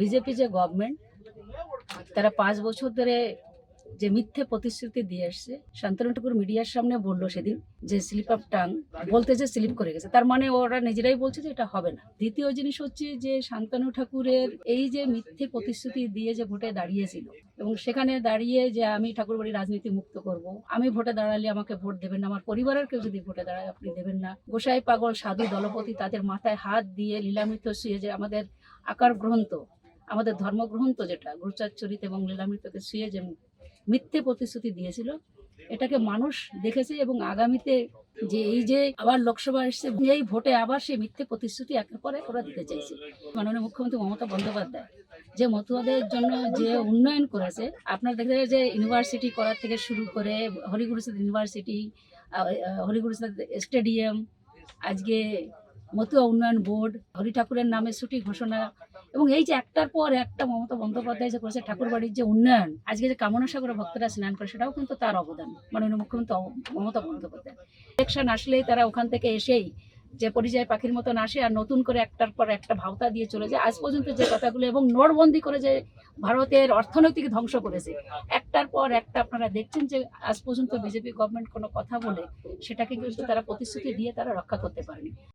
BJP যে government তারা পাঁচ বছর ধরে যে মিথ্যে প্রতিশ্রুতি দিয়ে আসছে, শান্তনু ঠাকুর মিডিয়ার সামনে বলল সেদিন যে স্লিপ অফ টাং বলতে যে স্লিপ করে গেছে। তার মানে ওরা নিজেরাই বলছে যে এটা হবে না। দ্বিতীয় জিনিস হচ্ছে যে শান্তনু ঠাকুরের এই যে মিথ্যে প্রতিশ্রুতি দিয়ে যে ভোটে দাঁড়িয়েছিল এবং সেখানে দাঁড়িয়ে যে আমি ঠাকুরবাড়ি রাজনীতি মুক্ত করব, আমি ভোটে দাঁড়ালে আমাকে ভোট দেবেন না, আমার পরিবারের কেউ যদি ভোটে দাঁড়ায় আপনি দেবেন না। গোসাই পাগল সাধু দলপতি তাদের মাথায় হাত দিয়ে লীলামৃত শুয়ে যে আমাদের আকার গ্রন্থ আমাদের ধর্মগ্রন্থ যেটা গুরুচারচরিত এবং লীলামৃতকে শুয়ে যে মিথ্যে প্রতিশ্রুতি দিয়েছিল, এটাকে মানুষ দেখেছে এবং আগামীতে যে এই যে আবার লোকসভা এসছে এই ভোটে আবার সেই মিথ্যে প্রতিশ্রুতি একের পরে ওরা দিতে চাইছে। মাননীয় মুখ্যমন্ত্রী মমতা বন্দ্যোপাধ্যায় যে মতুয়াদের জন্য যে উন্নয়ন করেছে, আপনার দেখতে যে ইউনিভার্সিটি করার থেকে শুরু করে হরিগুরুসাদ ইউনিভার্সিটি হরিগুরুসাদ স্টেডিয়াম, আজকে মতুয়া উন্নয়ন বোর্ড, হরি ঠাকুরের নামে ছুটি ঘোষণা এবং এই যে একটার পর একটা মমতা বন্দ্যোপাধ্যায় যে করেছে ঠাকুর বাড়ির যে উন্নয়ন, আজকে যে কামনা সাগরে ভক্তরা স্নান করে, সেটাও কিন্তু তার অবদান, মাননীয় মুখ্যমন্ত্রী মমতা বন্দ্যোপাধ্যায়। ইলেকশন আসলেই তারা ওখান থেকে এসেই যে পরিযায়ী পাখির মতন আসে আর নতুন করে একটার পর একটা ভাওতা দিয়ে চলে যায়। আজ পর্যন্ত যে কথাগুলো এবং নোটবন্দি করে যে ভারতের অর্থনৈতিক ধ্বংস করেছে, একটার পর একটা আপনারা দেখছেন যে আজ পর্যন্ত বিজেপি গভর্নমেন্ট কোনো কথা বলে সেটাকে কিন্তু তারা প্রতিশ্রুতি দিয়ে তারা রক্ষা করতে পারেনি।